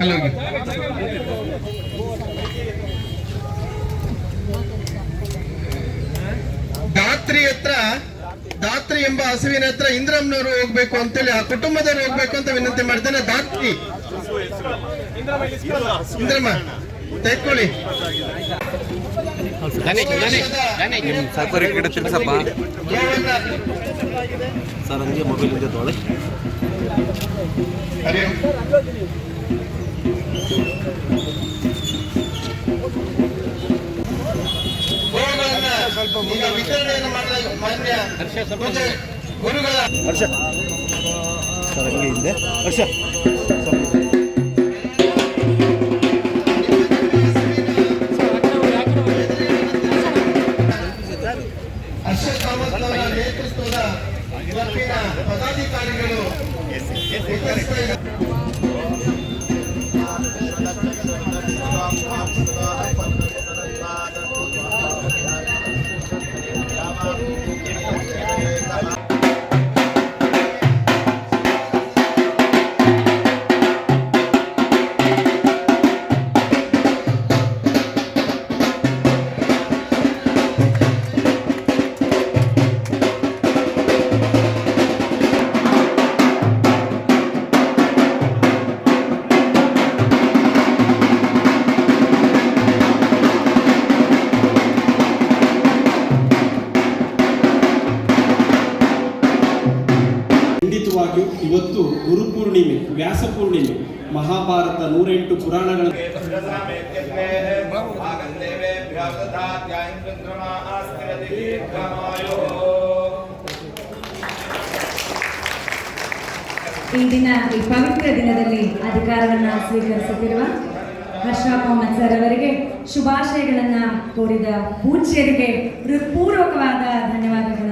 ಅಲ್ಲೋಗಿ ದಾತ್ರಿ ಹತ್ರ ದಾತ್ರಿ ಎಂಬ ಹಸುವಿನ ಹತ್ರ ಇಂದ್ರಮ್ನವರು ಹೋಗ್ಬೇಕು ಅಂತೇಳಿ ಆ ಕುಟುಂಬದವರು ಹೋಗ್ಬೇಕು ಅಂತ ವಿನಂತಿ ಮಾಡ್ತಾನೆ. ದಾತ್ರಿ. ಇಂದ್ರಮ್ಮ ತೆಕ್ಕೊಳ್ಳಿ. ಸರ್ ತಿರ್ಸಪ್ಪ ಹಂಗೆ ಮೊಬೈಲ್ ಇದೆ ತೊಗೊಳ್ಳಿ ಈಗ ವಿತರಣೆಯನ್ನು ಮಾನ್ಯ ಹರ್ಷ ಸರ್ ಹಂಗೆ ಹಿಂದೆ ಹರ್ಷ ಎಸ್ ಕಾಮತ್ ಅವರ ನೇತೃತ್ವದ ಖಂಡಿತವಾಗಿಯೂ ಇವತ್ತು ಗುರುಪೂರ್ಣಿಮೆ ವ್ಯಾಸ ಪೂರ್ಣಿಮೆ ಮಹಾಭಾರತ ನೂರೆಂಟು ಪುರಾಣಗಳ ಈ ದಿನ ಈ ಪವಿತ್ರ ದಿನದಲ್ಲಿ ಅಧಿಕಾರವನ್ನು ಸ್ವೀಕರಿಸುತ್ತಿರುವ ಹರ್ಷ ಮೊಹಮ್ಮದ್ ಸರ್ ಅವರಿಗೆ ಶುಭಾಶಯಗಳನ್ನು ಕೋರಿದ ಪೂಜ್ಯರಿಗೆ ಹೃತ್ಪೂರ್ವಕವಾದ ಧನ್ಯವಾದಗಳನ್ನು